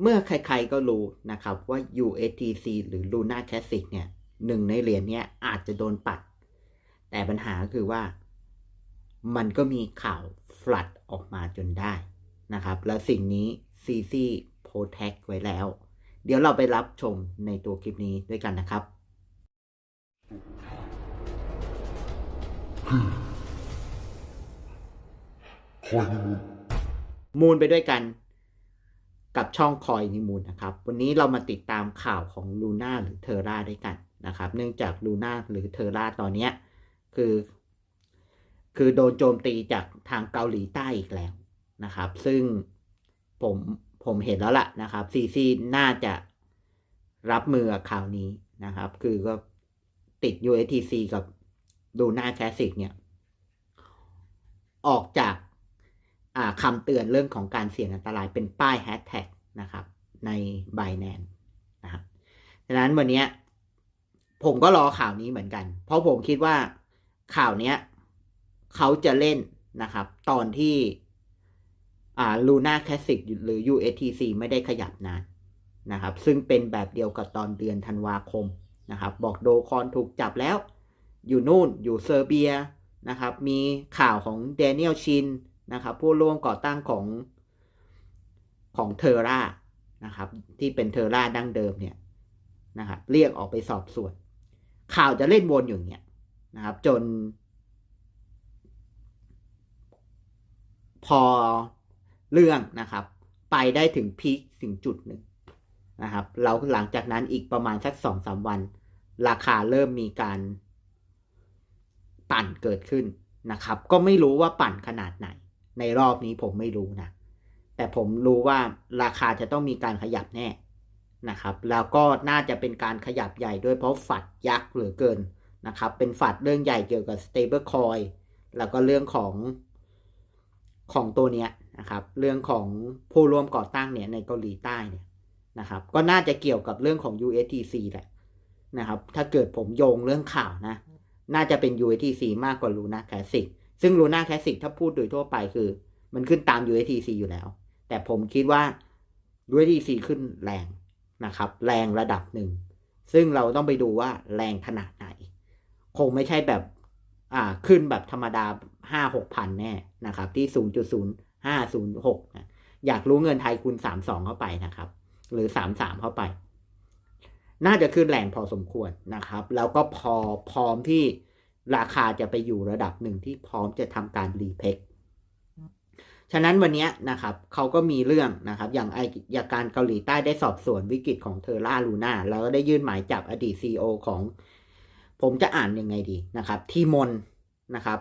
เมื่อใครๆก็รู้นะครับว่า USTC หรือ Luna Classic เนี่ยหนึ่งในเหรียญเนี้ยอาจจะโดนปัด แต่ปัญหาคือว่ามันก็มีข่าวฟลัดออกมาจนได้นะครับ แล้วสิ่งนี้ CC Protect ไว้แล้ว เดี๋ยวเราไปรับชมในตัวคลิปนี้ด้วยกันนะครับมูลไปด้วยกัน กับช่องคอยนิมูลนะครับ วันนี้เรามาติดตามข่าวของลูน่าหรือเทอร่าด้วยกันนะครับ เนื่องจากลูน่าหรือเทอร่าตอนนี้คือ คือโดนโจมตีจากทางเกาหลีใต้อีกแล้วนะครับ ซึ่งผมผมเห็นแล้วล่ะนะครับซีซีน่าจะรับมือกับข่าวนี้นะครับ คือก็ติด USTC กับดูน่าแคสสิกเนี่ย ออกจาก คำเตือนเรื่องของการเสี่ยงอันตรายเป็นป้ายแฮชแท็กนะครับใน b บ n a n c e นะครับดังนั้นวันนี้ผมก็รอข่าวนี้เหมือนกัน เพราะผมคิดว่าข่าวเนี้ยเขาจะเล่นนะครับ ตอนที่อ่า Luna Classic หรือ USTC ไม่ได้ขยับนานนะครับ ซึ่งเป็นแบบเดียวกับตอนเดือนธันวาคมนะครับ บอกโดคอนถูกจับแล้ว อยู่นู่นอยู่เซอร์เบียนะครับ มีข่าวของเดนิเอลชิน นะครับผู้ร่วมก่อตั้งของของเทอร่านะครับที่เป็นเทอร่าดั้งเดิมเนี่ยนะครับเรียกออกไปสอบสวน ข่าวจะเล่นวนอยู่เนี่ยนะครับจน พอเรื่องนะครับ ไปได้ถึงพีคถึงจุดหนึ่งนะครับเราหลังจากนั้นอีกประมาณสักสองสามวัน ราคาเริ่มมีการปั่นเกิดขึ้นนะครับ ก็ไม่รู้ว่าปั่นขนาดไหน ในรอบนี้ผมไม่รู้นะ แต่ผมรู้ว่าราคาจะต้องมีการขยับแน่นะครับ แล้วก็น่าจะเป็นการขยับใหญ่ด้วยเพราะฝัดยักษ์เหลือเกินนะครับ เป็นฝัดเรื่องใหญ่เกี่ยวกับ stable coin แล้วก็เรื่องของของตัวเนี้ยนะครับ เรื่องของผู้ร่วมก่อตั้งเนี่ยในเกาหลีใต้เนี่ยนะครับ ก็น่าจะเกี่ยวกับเรื่องของ USTC แหละนะครับ ถ้าเกิดผมโยงเรื่องข่าวนะ น่าจะเป็น USTC มากกว่า Luna Classic ซึ่ง Luna Classic ถ้าพูดโดยทั่วไปคือ มันขึ้นตาม USTC อยู่แล้ว แต่ผมคิดว่า USTC ขึ้นแรงนะครับ แรงระดับหนึ่ง ซึ่งเราต้องไปดูว่าแรงขนาดไหน คงไม่ใช่แบบอ่าขึ้นแบบธรรมดาห้าหกพันแน่นะครับ ที่ศูนย์จุดศูนย์ห้าศูนย์หกนะอยากรู้เงินไทยคูณสามสองเข้าไปนะครับ หรือสามสามเข้าไป น่าจะขึ้นแรงพอสมควรนะครับ แล้วก็พอพร้อมที่ ราคาจะไปอยู่ระดับหนึ่งที่พร้อมจะทำการรีเพกฉะนั้นวันนี้นะครับเขาก็มีเรื่องนะครับ อย่างไอาการเกาหลีใต้ได้สอบสวนวิกฤตของเทอร่าลูน่าแล้วก็ได้ยื่นหมายจับอดีตซีอของ ผมจะอ่านยังไงดีนะครับ ทีมนนะครับ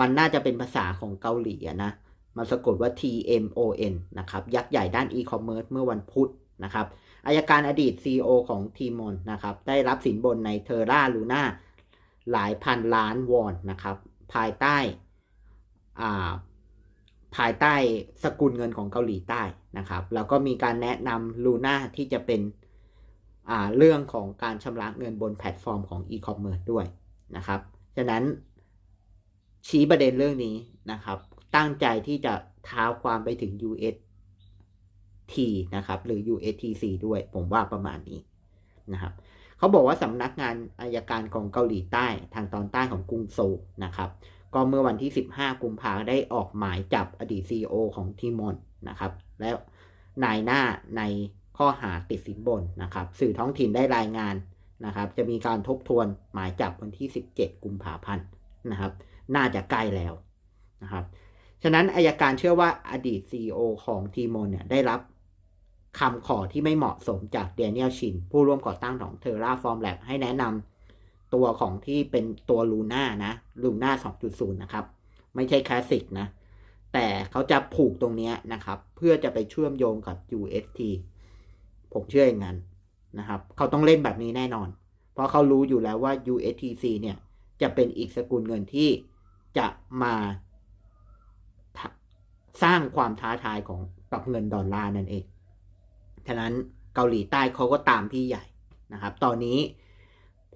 มันน่าจะเป็นภาษาของเกาหลีนะมันสะกดว่า T M O N นะครับยักษ์ใหญ่ด้านอีคอมเมิร์ซเมื่อวันพุธนะครับอายการอดีต CEO ของทีมอนนะครับได้รับสินบนในเทอร่าลูน่า หลายพันล้านวอนนะครับ ภายใต้าภายใต้สกุลเงินของเกาหลีใต้นะครับ แล้วก็มีการแนะนำลูน่าที่จะเป็นเรื่องของการชำระเงินบนแพลตฟอร์มของอีคอมเมิร์ซด้วยนะครับ ฉะนั้นชี้ประเด็นเรื่องนี้นะครับ ตั้งใจที่จะท้าความไปถึง US T นะครับ หรือ USTC ด้วย ผมว่าประมาณนี้นะครับ เขาบอกว่าสำนักงานอายการของเกาหลีใต้ทางตอนใต้ของกรุงโซลนะครับก็เมื่อวันที่ 15 กุมภาได้ออกหมายจับอดีต CEO ของทีมอนนะครับแล้วนายหน้าในข้อหาติดสินบนนะครับ สื่อท้องถิ่นได้รายงานนะครับ จะมีการทบทวนหมายจับวันที่ 17 กุมภาพันธ์นะครับ น่าจะใกล้แล้วนะครับ ฉะนั้นอายการเชื่อว่าอดีต CEO ของทีมอนเนี่ยได้รับ คำขอที่ไม่เหมาะสมจากเดนิเอลชิน ผู้ร่วมก่อตั้งของเทอร่าฟอร์มแลบให้แนะนำตัวของที่เป็นตัวลูน่านะลูน่า2.0 นะครับ ไม่ใช่คลาสสิกนะ แต่เขาจะผูกตรงนี้นะครับ เพื่อจะไปเชื่อมโยงกับ UST ผมเชื่ออย่างนั้นนะครับ เขาต้องเล่นแบบนี้แน่นอน เพราะเขารู้อยู่แล้วว่า USTC เนี่ย จะเป็นอีกสกุลเงินที่จะมาสร้างความท้าทายของกับเงินดอลลาร์นั่นเอง ฉะนั้นเกาหลีใต้เขาก็ตามพี่ใหญ่นะครับ ตอนนี้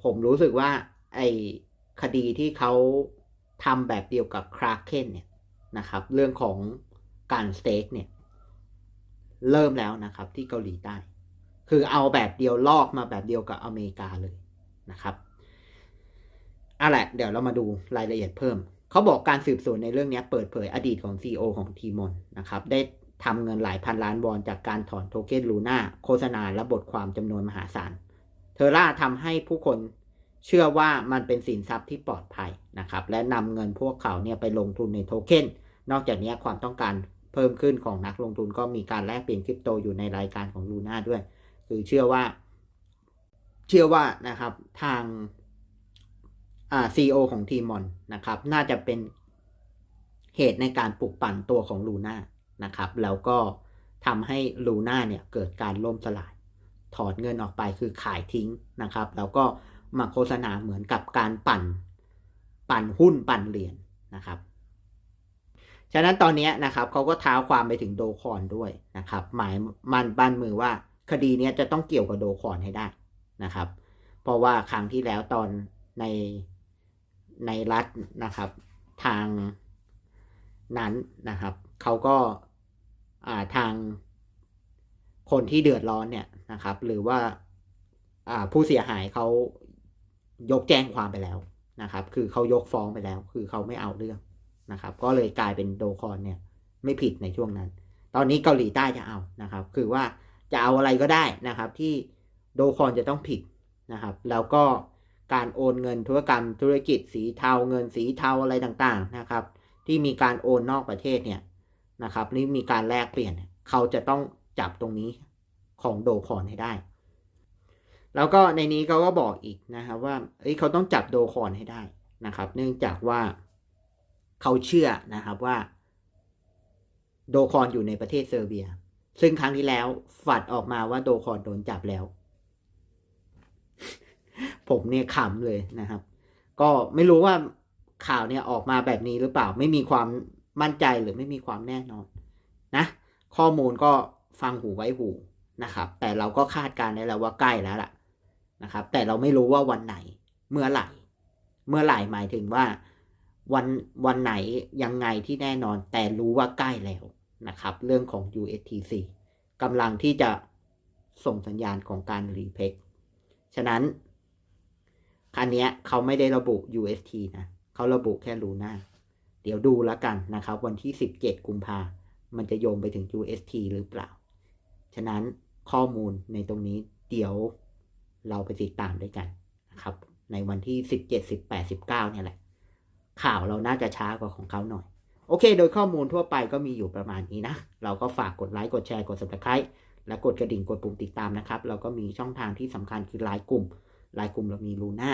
ผมรู้สึกว่าไอ้คดีที่เขาทำแบบเดียวกับคราเคนเนี่ยนะครับ เรื่องของการสเต็กเนี่ย เริ่มแล้วนะครับที่เกาหลีใต้ คือเอาแบบเดียวลอกมาแบบเดียวกับอเมริกาเลยนะครับเอาละ เดี๋ยวเรามาดูรายละเอียดเพิ่ม เขาบอกการสืบสวนในเรื่องนี้เปิดเผยอดีตของ CEO ของทีมอนนะครับ ได้ ทำเงินหลายพันล้านวอนจากการถอนโทเค็นลูน่าโฆษณาและบทความจำนวนมหาศาล เทอร่าทำให้ผู้คนเชื่อว่ามันเป็นสินทรัพย์ที่ปลอดภัยนะครับ และนำเงินพวกเขาเนี่ยไปลงทุนในโทเค็น นอกจากนี้ความต้องการเพิ่มขึ้นของนักลงทุนก็มีการแลกเปลี่ยนคริปโตอยู่ในรายการของลูน่าด้วย คือเชื่อว่า เชื่อว่านะครับทางอ่าซีอของทีมอนนะครับ น่าจะเป็นเหตุในการปลุกปั่นตัวของลูน่า นะครับ แล้วก็ทำให้ลูน่าเนี่ยเกิดการล่มสลาย ถอนเงินออกไปคือขายทิ้งนะครับ แล้วก็มาโฆษณาเหมือนกับการปั่น ปั่นหุ้นปั่นเหรียญนะครับ ฉะนั้นตอนนี้นะครับเขาก็ท้าความไปถึงโดคอนด้วยนะครับ หมายมันบ้านมือว่าคดีนี้จะต้องเกี่ยวกับโดคอนให้ได้นะครับ เพราะว่าครั้งที่แล้วตอนในในรัฐนะครับ ทางนั้นนะครับเขาก็ ทางคนที่เดือดร้อนเนี่ยนะครับ หรือว่าอ่าผู้เสียหายเขายกแจ้งความไปแล้วนะครับ คือเขายกฟ้องไปแล้ว คือเขาไม่เอาเรื่องนะครับ ก็เลยกลายเป็นโดคอนเนี่ยไม่ผิดในช่วงนั้น ตอนนี้เกาหลีใต้จะเอานะครับ คือว่าจะเอาอะไรก็ได้นะครับ ที่โดคอนจะต้องผิดนะครับ แล้วก็การโอนเงินธุรกรรมธุรกิจสีเทาเงินสีเทาอะไรต่างๆนะครับ ที่มีการโอนนอกประเทศเนี่ย นะครับนี่มีการแลกเปลี่ยน เขาจะต้องจับตรงนี้ของโดคอนให้ได้ แล้วก็ในนี้เขาก็บอกอีกนะครับว่าเอ้ยเขาต้องจับโดคอนให้ได้นะครับ เนื่องจากว่าเขาเชื่อนะครับว่า โดคอนอยู่ในประเทศเซอร์เบีย ซึ่งครั้งที่แล้วฝัดออกมาว่าโดคอนโดนจับแล้ว ผมเนี่ยขำเลยนะครับ ก็ไม่รู้ว่าข่าวเนี่ยออกมาแบบนี้หรือเปล่าไม่มีความ มั่นใจหรือไม่มีความแน่นอนนะ ข้อมูลก็ฟังหูไว้หูนะครับ แต่เราก็คาดการณ์ได้แล้วว่าใกล้แล้วล่ะนะครับ แต่เราไม่รู้ว่าวันไหนเมื่อไหร่ เมื่อไหร่หมายถึงว่าวันวันไหนยังไงที่แน่นอน แต่รู้ว่าใกล้แล้วนะครับ เรื่องของ USTC กำลังที่จะส่งสัญญาณของการรีเพกฉะนั้นคันนี้เขาไม่ได้ระบุ UST นะ เขาระบุแค่ลูน่า เดี๋ยวดูแล้วกันนะครับ วันที่ 17 กุมภา มันจะโยงไปถึง UST หรือเปล่า ฉะนั้นข้อมูลในตรงนี้เดี๋ยวเราไปติดตามด้วยกันนะครับ ในวันที่ 17 18 19 เนี่ยแหละ ข่าวเราน่าจะช้ากว่าของเขาหน่อย โอเค โดยข้อมูลทั่วไปก็มีอยู่ประมาณนี้นะ เราก็ฝากกดไลค์ กดแชร์ กด subscribe และกดกระดิ่งกดปุ่มติดตามนะครับ เราก็มีช่องทางที่สำคัญคือไลน์กลุ่มไลน์กลุ่มเรามีลูน่า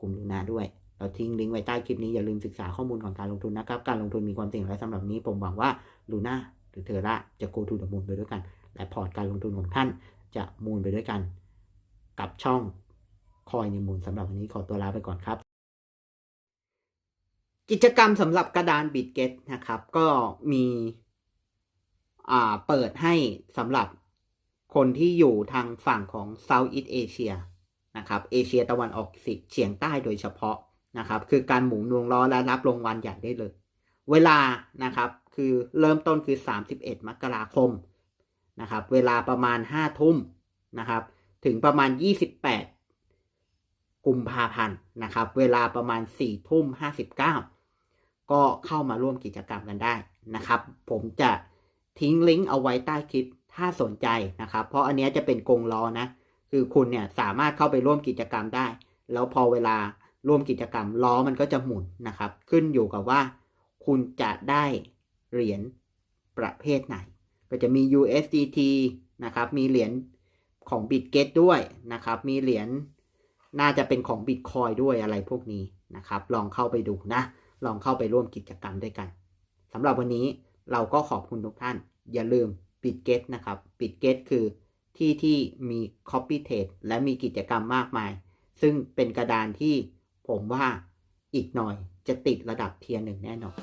กลุ่มลูน่าด้วย เรา ทิ้งลิงก์ไว้ใต้คลิปนี้อย่าลืมศึกษาข้อมูลของการลงทุนนะครับ การลงทุนมีความเสี่ยงและสำหรับนี้ผมหวังว่าลูน่าหรือเทอร่าจะ go to the moon ไปด้วยกัน และพอร์ตการลงทุนของท่านจะมูนไปด้วยกัน กับช่องคอยในมูลสำหรับวันนี้ขอตัวลาไปก่อนครับกิจกรรมสำหรับกระดานบิตเกตนะครับ ก็มีเปิดให้สำหรับคนที่อยู่ทางฝั่งของ Southeast Asia นะครับ เอเชียตะวันออกเฉียงใต้โดยเฉพาะ นะครับ คือการหมุนวงล้อและรับรางวัลใหญ่ได้เลย เวลานะครับ คือเริ่มต้นคือ 31 มกราคมนะครับ เวลาประมาณ 5 ทุ่มนะครับ ถึงประมาณ 28 กุมภาพันธ์นะครับ เวลาประมาณ 4 ทุ่ม 59 ก็เข้ามาร่วมกิจกรรมกันได้นะครับ ผมจะทิ้งลิงก์เอาไว้ใต้คลิปถ้าสนใจนะครับ เพราะอันนี้จะเป็นกงล้อนะ คือคุณเนี่ยสามารถเข้าไปร่วมกิจกรรมได้ แล้วพอเวลา ร่วมกิจกรรมล้อมันก็จะหมุนนะครับ ขึ้นอยู่กับว่า คุณจะได้เหรียญประเภทไหน ก็จะมี USDT นะครับมีเหรียญของ Bitget ด้วยนะครับมีเหรียญน่าจะเป็นของ Bitcoin ด้วยอะไรพวกนี้นะครับ ลองเข้าไปดูนะ ลองเข้าไปร่วมกิจกรรมด้วยกันสำหรับวันนี้เราก็ขอบคุณทุกท่าน อย่าลืม Bitget นะครับ Bitget คือที่ที่มี Copy Trade และมีกิจกรรมมากมาย ซึ่งเป็นกระดานที่ ผมว่าอีกหน่อยจะติดระดับเทียร์หนึ่งแน่นอน